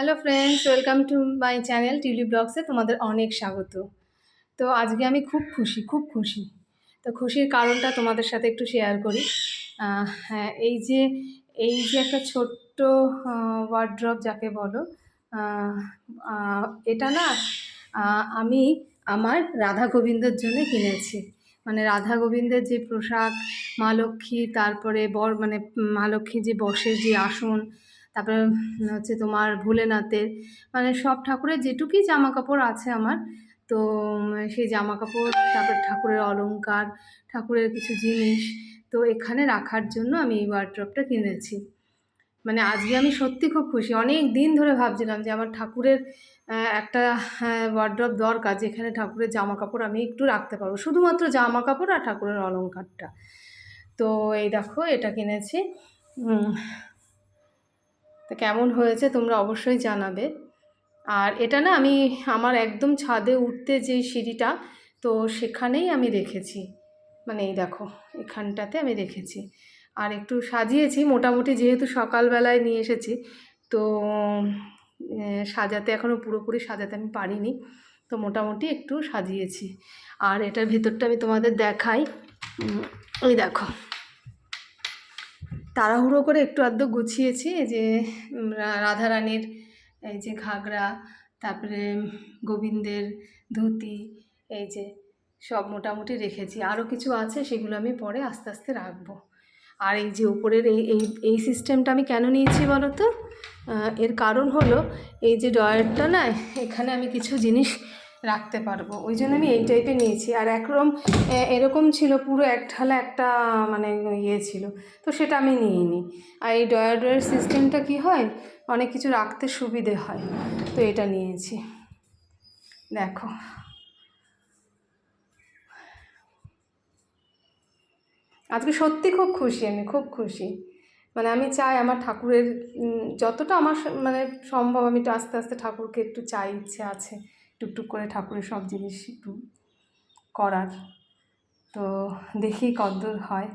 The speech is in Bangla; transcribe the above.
Hello friends welcome to my channel টিউলি ব্লগসে তোমাদের অনেক স্বাগত। তো আজকে আমি খুব খুশি খুব খুশি। তো খুশির কারণটা তোমাদের সাথে একটু শেয়ার করি। হ্যাঁ এই যে এই যে একটা ছোট্ট ওয়ার্ড্রপ যাকে বলো এটা না আমি আমার রাধা গোবিন্দর জন্য কিনেছি। মানে রাধা গোবিন্দের যে পোশাক, মা লক্ষ্মী, তারপরে বর মানে মা লক্ষ্মী যে বসের যে আসন তারপরে হচ্ছে তোমার ভোলেনাথের মানে সব ঠাকুরের যেটুকুই জামা কাপড় আছে আমার, তো সেই জামা কাপড় তারপর ঠাকুরের অলংকার, ঠাকুরের কিছু জিনিস, তো এখানে রাখার জন্য আমি এই ওয়ার্ড্রপটা কিনেছি। মানে আজকে আমি সত্যি খুব খুশি। অনেক দিন ধরে ভাবছিলাম যে আমার ঠাকুরের একটা ওয়ার্ড্রপ দরকার, যেখানে ঠাকুরের জামা কাপড় আমি একটু রাখতে পারব। শুধুমাত্র জামা কাপড় আর ঠাকুরের অলংকারটা। তো এই দেখো, এটা কিনেছি। তো কেমন হয়েছে তোমরা অবশ্যই জানাবে। আর এটা না আমি আমার একদম ছাদে উঠতে যেই সিঁড়িটা, তো সেখানেই আমি রেখেছি। মানে এই দেখো, এখানটাতে আমি রেখেছি। আর একটু সাজিয়েছি, মোটামুটি যেহেতু সকালবেলায় নিয়ে এসেছি, তো সাজাতে এখনও পুরোপুরি সাজাতে আমি পারিনি, তো মোটামুটি একটু সাজিয়েছি। আর এটার ভেতরটা আমি তোমাদের দেখাই। এই দেখো। তাড়াহুড়ো করে একটু আধটু গুছিয়েছি যে রাধারানীর এই যে ঘাগরা, তারপরে গোবিন্দের ধুতি, এই যে, সব মোটামুটি রেখেছি। আরও কিছু আছে সেগুলো আমি পরে আস্তে আস্তে রাখব। আর এই যে উপরের এই এই এই সিস্টেমটা আমি কেন নিয়েছি বলো তো এর কারণ হলো, এই যে ডয়ারটা না, এখানে আমি কিছু জিনিস রাখতে পারব। ওই জন্য আমি এই টাইপের নিয়েছি। আর একরম এরকম ছিল পুরো এক ঢালা একটা মানে ইয়ে ছিল। তো সেটা আমি নিইনি। আর এই ডয়ার ডয়ার সিস্টেমটা কি হয়? অনেক কিছু রাখতে সুবিধে হয়। তো এটা নিয়েছি। দেখো। আজকে সত্যি খুব খুশি আমি, খুব খুশি। মানে আমি চাই আমার ঠাকুরের যতটা আমার মানে সম্ভব আমি একটু আস্তে আস্তে ঠাকুরকে একটু চাই, ইচ্ছে আছে। টুকটুক করে ঠাকুরের সব জিনিস একটু করার। তো দেখি কতদূর হয়।